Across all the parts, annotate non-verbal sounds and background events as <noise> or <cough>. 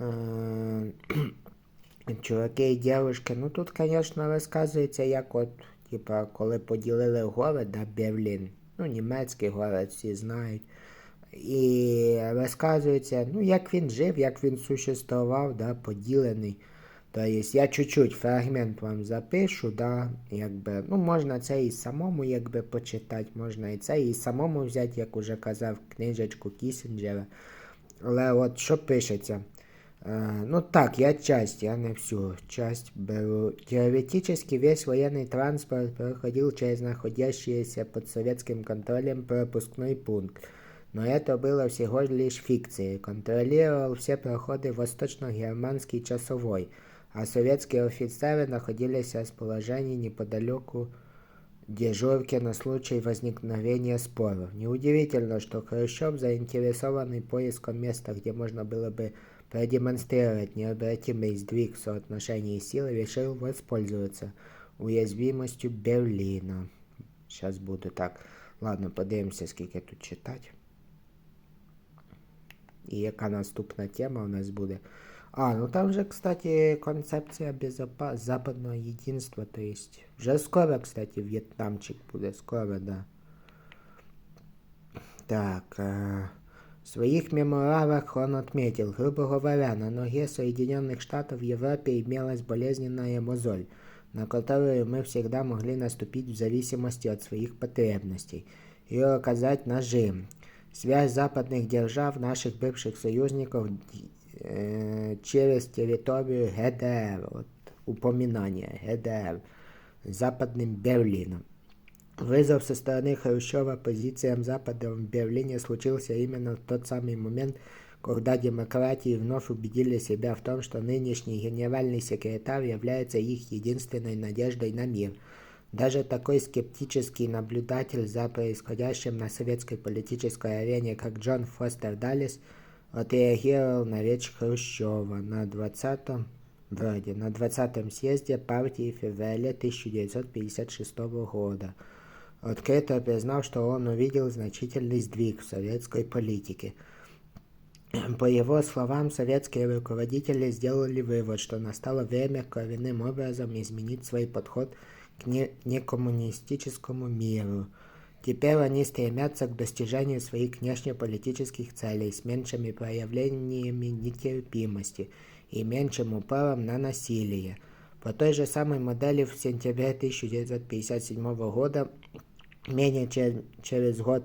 Е, <clears throat> Чуваки і дівчатки, ну тут, звісно, розказується, як от, типа, коли поділили город, да, Берлін, ну, німецький город, всі знають. І розказується, ну, як він жив, як він существував, да, поділений. Тобто я чуть-чуть фрагмент вам запишу, да, якби, ну, можна це і самому якби, почитати, можна і це і самому взяти, як уже казав, книжечку Кісінджера. Але от що пишеться? Э, ну так, я часть, я не всю часть беру. Теоретически весь военный транспорт проходил через находящийся под советским контролем пропускной пункт. Но это было всего лишь фикцией. Контролировал все проходы восточно-германский часовой, а советские офицеры находились в расположении неподалеку дежурки на случай возникновения споров. Неудивительно, что Хрущев, заинтересованный поиском места, где можно было бы продемонстрировать необратимый сдвиг в соотношении сил, решил воспользоваться уязвимостью Берлина. Сейчас буду так. Ладно, подивимося, скільки тут читати. І яка наступна тема у нас буде. А, ну там же, кстати, концепция безопа... западного единства, то есть. Вже скоро, кстати, вьетнамчик буде, скоро, да. Так. Э... В своих мемуарах он отметил, грубо говоря, на ноге Соединенных Штатов в Европе имелась болезненная мозоль, на которую мы всегда могли наступить в зависимости от своих потребностей и оказать нажим. Связь западных держав, наших бывших союзников э, через территорию ГДР, вот упоминание ГДР, западным Берлином. Вызов со стороны Хрущева позициям Запада в Берлине случился именно в тот самый момент, когда демократии вновь убедили себя в том, что нынешний генеральный секретарь является их единственной надеждой на мир. Даже такой скептический наблюдатель за происходящим на советской политической арене, как Джон Фостер Даллес, отреагировал на речь Хрущева на 20-м вроде на 20-м съезде партии в феврале 1956 года – открыто признав, что он увидел значительный сдвиг в советской политике. По его словам, советские руководители сделали вывод, что настало время коренным образом изменить свой подход к не некоммунистическому миру. Теперь они стремятся к достижению своих внешнеполитических целей с меньшими проявлениями нетерпимости и меньшим упором на насилие. По той же самой модели в сентябре 1957 года Менее чем через год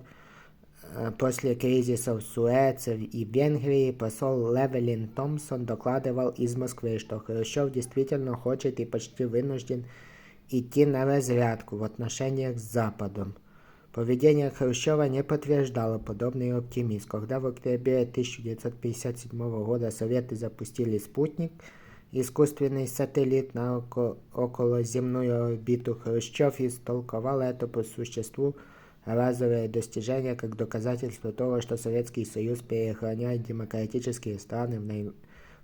э, после кризисов Суэца и Венгрии посол Левелин Томпсон докладывал из Москвы, что Хрущев действительно хочет и почти вынужден идти на разрядку в отношениях с Западом. Поведение Хрущева не подтверждало подобный оптимизм. Когда в октябре 1957 года Советы запустили «Спутник», искусственный сателлит на околоземную орбиту, Хрущев истолковал это по существу разовое достижение как доказательство того, что Советский Союз переохраняет демократические страны в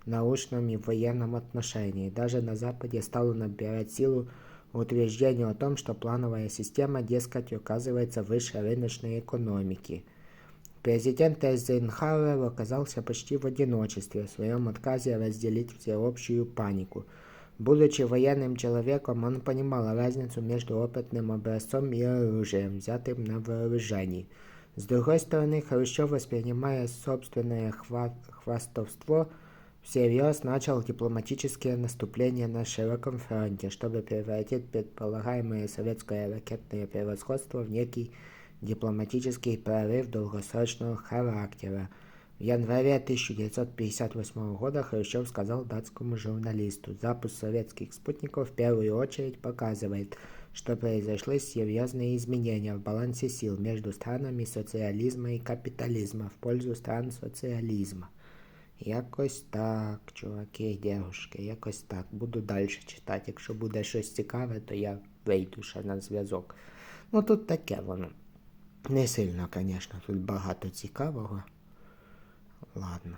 научном и военном отношении. Даже на Западе стало набирать силу утверждение о том, что плановая система, дескать, оказывается выше рыночной экономики – Президент Эйзенхауэр оказался почти в одиночестве в своем отказе разделить всеобщую панику. Будучи военным человеком, он понимал разницу между опытным образцом и оружием, взятым на вооружении. С другой стороны, Хрущев, воспринимая собственное хва хвастовство, всерьез начал дипломатические наступления на широком фронте, чтобы превратить предполагаемое советское ракетное превосходство в некий дипломатический прорыв долгосрочного характера. В январе 1958 года Хрущев сказал датскому журналисту, запуск советских спутников в первую очередь показывает, что произошли серьезные изменения в балансе сил между странами соціалізму і капіталізму в пользу стран соціалізму. Якось так, чуваки і дівчатки, якось так. Буду далі читати. Якщо буде щось цікаве, то я вийду ще на зв'язок. Ну тут таке воно. Не сильно, звісно, тут багато цікавого. Ладно.